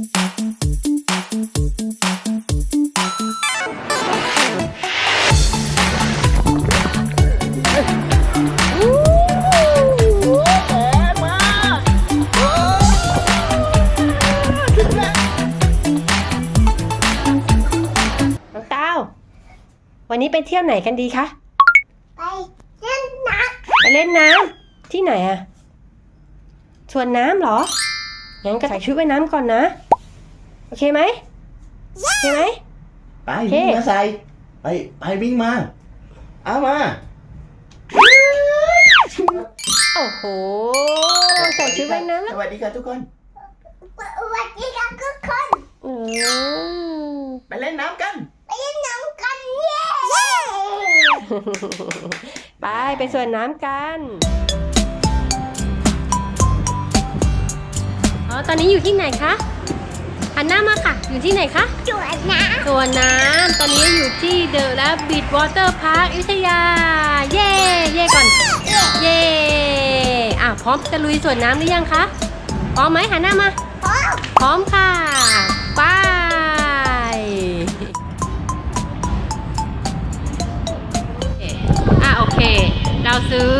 น้องเต้าวันนี้ไปเที่ยวไหนกันดีคะไปเล่นน้ไปเล่นน้ำที่ไหนอะสวนน้ำเหรองั้นก็ใส่ชุดว่ายน้ำก่อนนะ โอเคไหมโอเคไหม ไปโอเค วิ่งมาใส่ ไปไปวิ่งมา เอามา โอ้โห ใส่ชุดว่ายน้ำสแล้ววัสดีครับทุกคนำสวัสดีครับทุกคนอืม ไปเล่นน้ำกัน ไปเล่นน้ำกันเย้ไปไปสวนน้ำกัน อ๋อ ตอนนี้อยู่ที่ไหนคะ หันหน้ามาค่ะ อยู่ที่ไหนคะจวดน้สวนน้ำตอนนี้อยู่ที่เดอะและบิดวอเตอร์พาร์คอยุธยา เย่เย่ก่อน เย่อะพร้อมจะลุยสวนน้ำหรือยังคะ พร้อมไหมหันหน้ามาำพ่อพร้อมค่ะ ไปอะโอเค เราซื้อ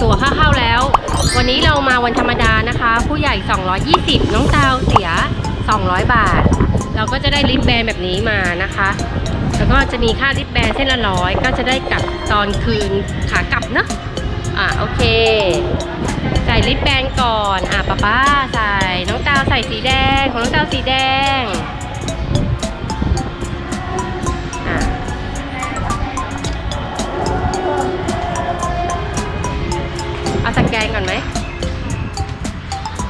ตั๋วค่าเข้าแล้ว วันนี้เรามาวันธรรมดานะคะ ผู้ใหญ่ 220 น้องตาวเสีย 200 บาท เราก็จะได้ลิปแบนแบบนี้มานะคะ แล้วก็จะมีค่าลิปแบนเส้นละร้อยก็จะได้กลับตอนคืนขากลับเนอะอะโอเค ใส่ลิปแบนก่อน อะป้าป้าใส่น้องตาวใส่สีแดงของน้องตาวสีแดงอะเอาสแกนก่อนไหม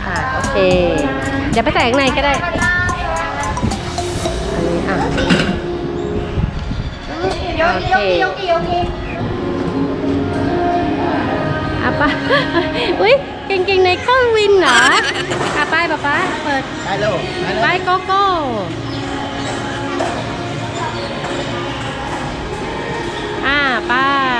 อ่าโอเค ดี๋ยวไปใส่ข้างในก็ได้ อันนี้อะ โอเคอะป้าอุ้ยเก่งๆในเครื่องวินเหรออะไปป้าป้าเปิดได้แล้วได้ไปแล้วโกโก้อ่าไปดี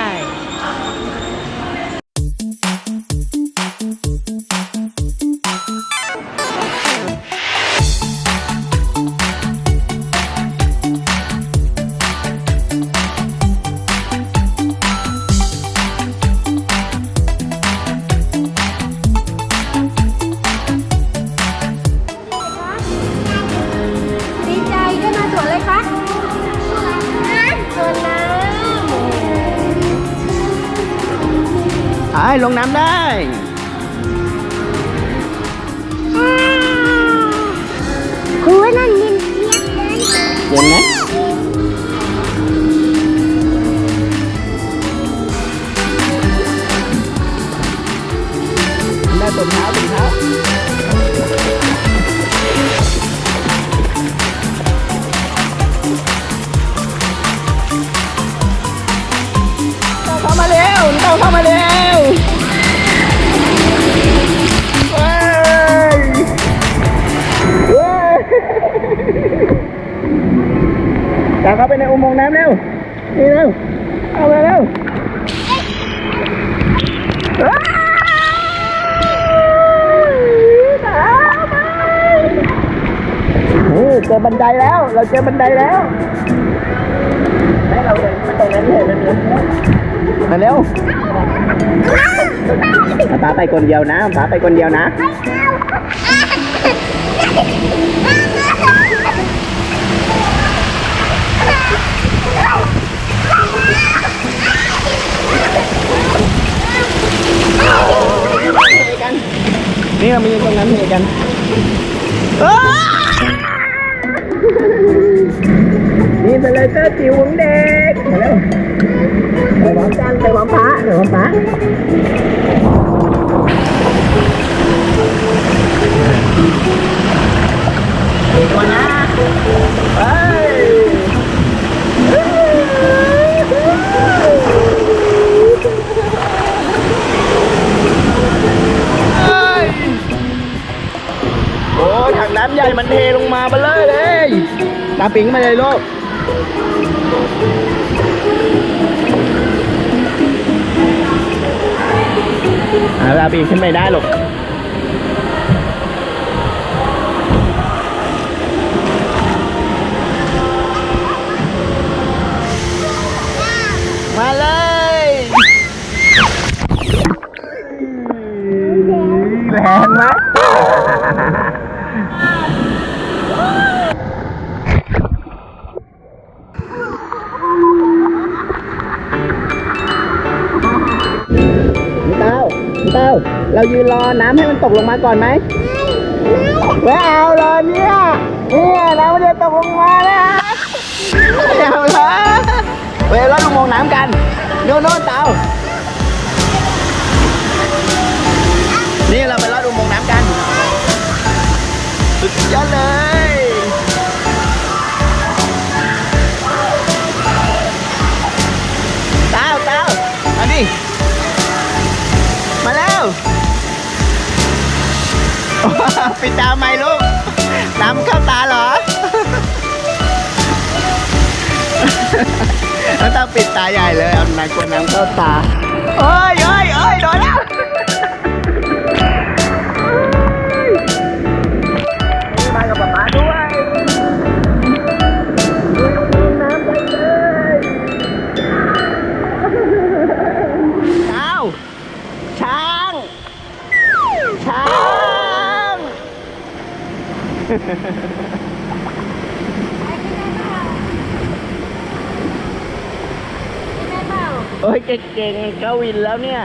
ลงน้ำได้ เร็วนี่เร็วเอาไปเร็วนี่เจอบันไดแล้ว เราเจอบันไดแล้วให้เราเดินตรงนั้นเลยนะมาเร็วป้าไปคนเดียวนะป้าไปคนเดียวนะ นี่เรามีตรงนั้นเหมือนกันอ้านี่เป็นเลเซอร์จิ๋วของเด็กมาเร็วไปพร้อมกันไปพร้อมพระไปพร้อมพระตัวนะ น้ำใหญ่มันเทลงมาเบลอเลย ตาปิงมาเลยลูกอาตาปิงขึ้นไม่ได้ลูกมาเลยแรงไหม เรายืนรอน้ำให้มันตกลงมาก่อนไหมไม่เอาเลยเนี่ยเนี่ยน้ำมันจะตกลงมาแล้วไม่เอาเลยไปรถลงมองน้ำกันโน่นโน่นเตานี่เราไปรถอุโมงค์น้ำกันสุดยอดเลย ปิดตาไหมลูกน้ำเข้าตาเหรอแล้วต้องปิดตาใหญ่เลยเอาน้ำกว่าน้ำเข้าตาโอ้ยโอ้ยโอ้ยโดนแล้ว โอ้ยเก่งๆเข้าวินแล้วเนี่ย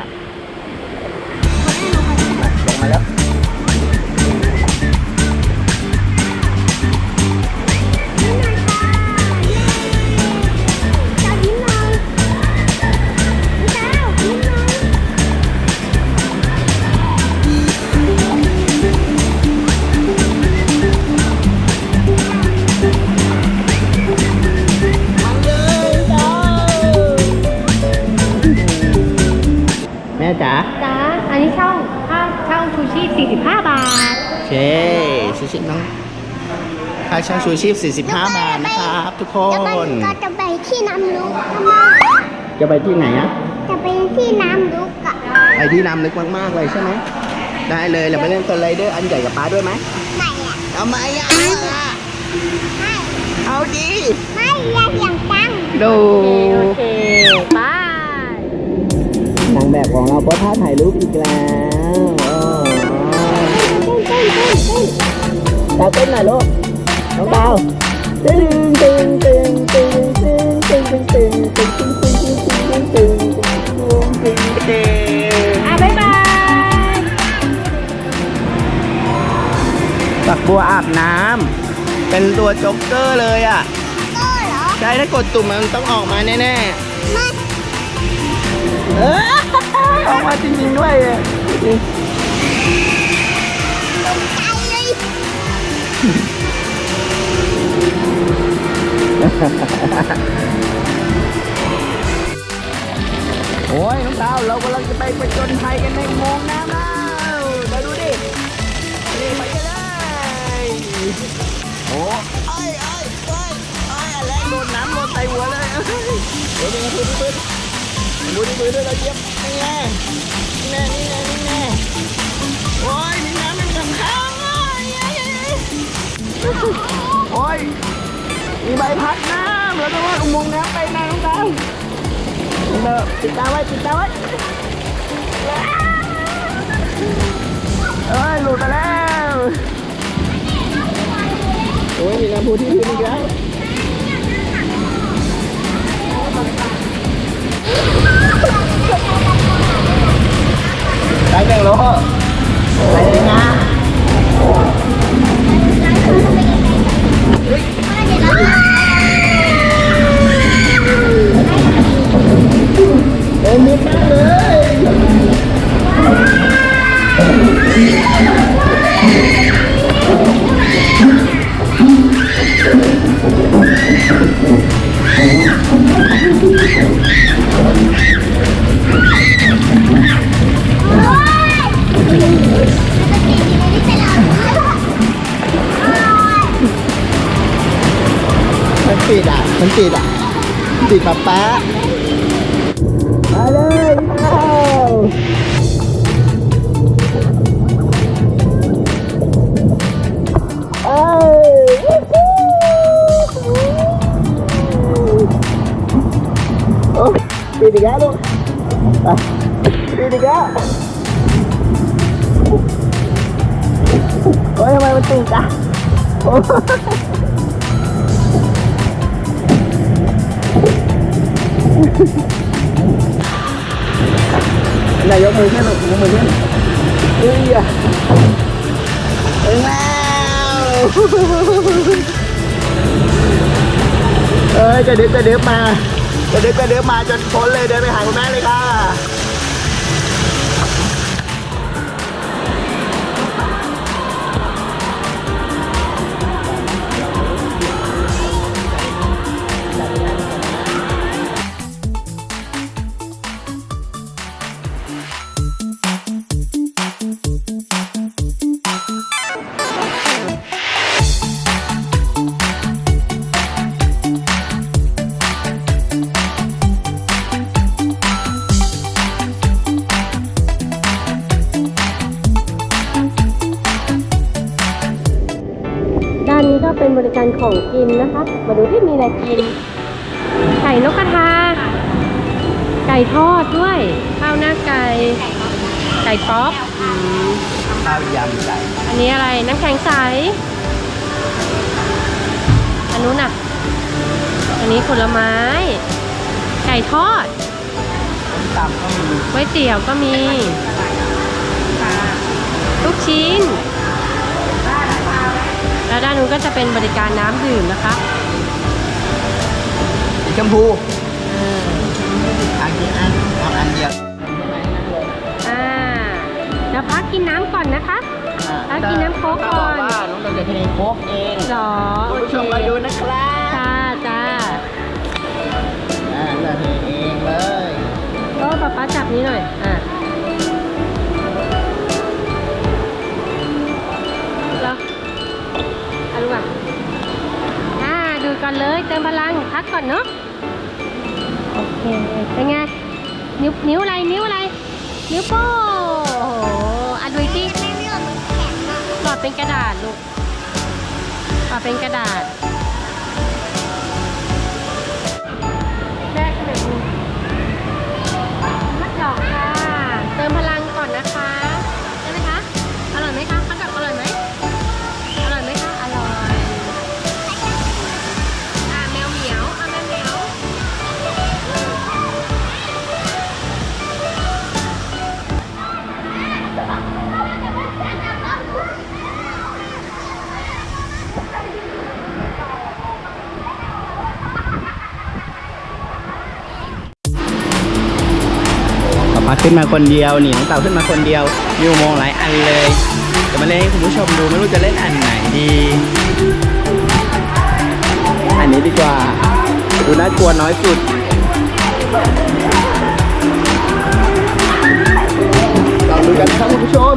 ชูชีพน้องค่าเช่าชูชีพ 45 บาทนะครับ ทุกคแล้วมันนก็จะไปที่น้ำลุกจะไปที่ไหนอะจะไปที่น้ำลุกอะไปที่น้ำลึกมากๆเลยใช่ไหมได้เลยเราไปเล่นสไลเดอร์อันใหญ่กับป้าด้วยไหมไม่อะเอาไหมอะไม่เอาดีไม่อย่าเสียงดังดู โอเคบายนางแบบของเราโพสท่าถ่ายรูปอีกแล้วโอ้ ดาวเต้นหน่อยลูกน้องดาวตึงตึงตึงตึงตึงตึงตึงตึงตึงตึงตึงตึงตึงตึงตึงตึงตึงอะบ๊ายบายฝักบัวอาบน้ำเป็นตัวจ็อกเกอร์เลยอะก็เหรอใช่ถ้ากดตุ่มมันต้องออกมาแน่ไม่ๆเออออกมาจริงๆด้วย โอ้ยน้องดาวเรากำลังจะไปประจนภัยกันในอุโมงน้ำแล้วมาดูดินี่ไปกันเลยโอ้ยเอ้ยเอ้ยเอ้ยเอ้อะไรโดนน้ำโดนใส่หัวเลยเอ้ยเดี๋ยวดูดิพื้นดูดิพื้นด้วยเราเย็บนี่แน่นี่แน่ พัดน้ำเราต้องว่าอุโมงค์น้ำไปนะน้องดาวเออปิดตาไว้ปิดตาไว้เอ้ยหลุดมาแล้วโอ้ยมีน้ำพุที่พื้นอีกแล้วไปหนึ่งโลไปเลยนะ มันปิดอะ มันปิดอะปิดป๊าป๊ามาเลยเอาเอ้โอ้ปิดอีกแล้วลูกไปปิดอีกแล้วโอ้ยทำไมมันติดอะโอ้ นายยกมือขึ้นหน่อยยกมือขึ้นเฮ้ยอะถึงแล้วเอ้ยกระดึ๊บกระดึ๊บมากระดึ๊บกระดึ๊บมาจนพ้นเลยเดินไปหาคุณแม่เลยค่ะ มาดูที่มีอะไรกิน ไก่นกกระทา ไก่ทอดด้วย ข้าวหน้าไก่ ไก่ป๊อปอืมข้าวยำไก่อันนี้อะไรน้ำแข็งใส อันนู้นอะ อันนี้ผลไม้ ไก่ทอดตับก็มีก๋วยเตี๋ยวก็มี ลูกชิ้น แล้วด้านนู้นก็จะเป็นบริการน้ำดื่มนะคะสีชมพูเอออันนี้อันเอาอันเดียวอ่าเดี๋ยวพักกินน้ำก่อนนะคะเอากินน้ำโค้กก่อนตาบว่าน้องเราจะเทโค้กเองหรอคุโอณผู้เคชมมาดูนะครับจ้าจ้าอ่าเราเทเองเลยก็ป๊าป๊าจับนี้หน่อยอะ ก่อนเลย เติมพลังพักก่อนเนาะโอเคเป็นไงนิ้วนิ้วอะไรนิ้วอะไร นิ้วโป้งโอ้โหอะดูอีกทีไม่เลือกแข็งอะหลอดเป็นกระดาษลูกหลอดเป็นกระดาษ ขึ้นมาคนเดียวนี่น้องเต่าขึ้นมาคนเดียวมีอุโมงค์หลายอันเลยจะมาเล่นให้คุณผู้ชมดูไม่รู้จะเล่นอันไหนดี อันนี้ดีกว่าดูน่ากลัวน้อยสุดลองดูกันครับคุณผู้ชม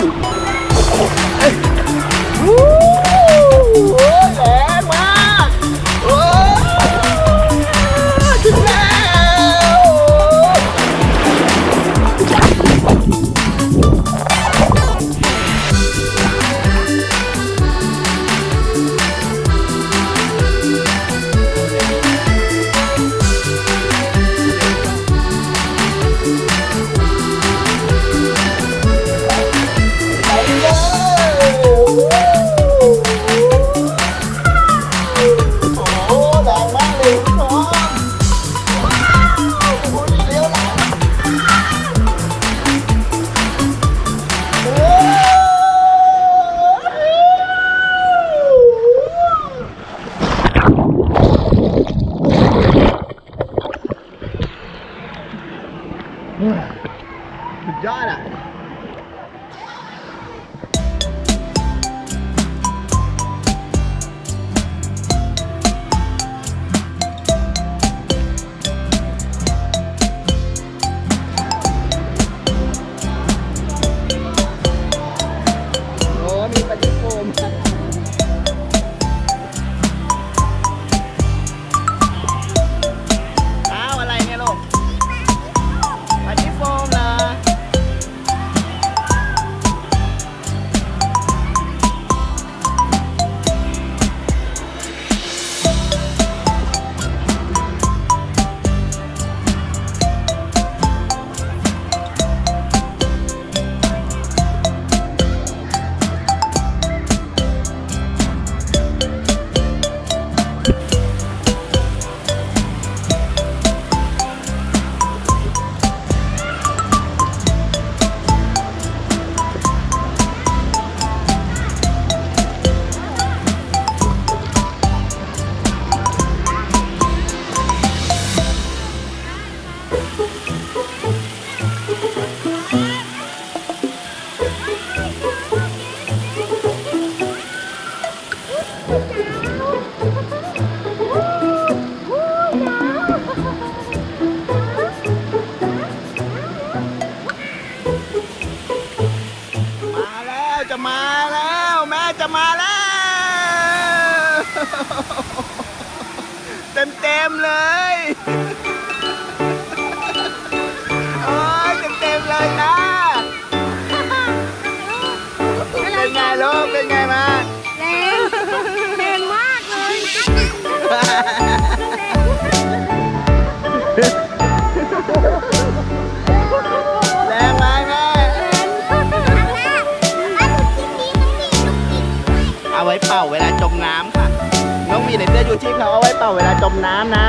ชูชีพเขาเอาไว้เป่าเวลาจมน้ำนะ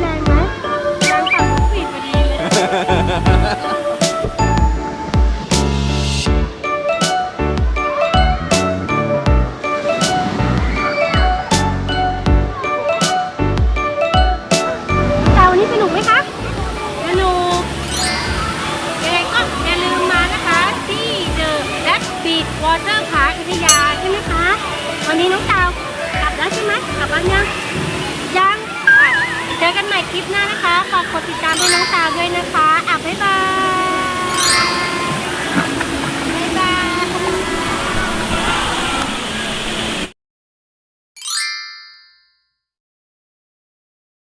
แรงไหมแรงฝั่งผิดพอดีเลย คลิปหน้านะคะ ฝากกดติดตามให้น้องตาด้วยนะคะอะบ๊ายบาย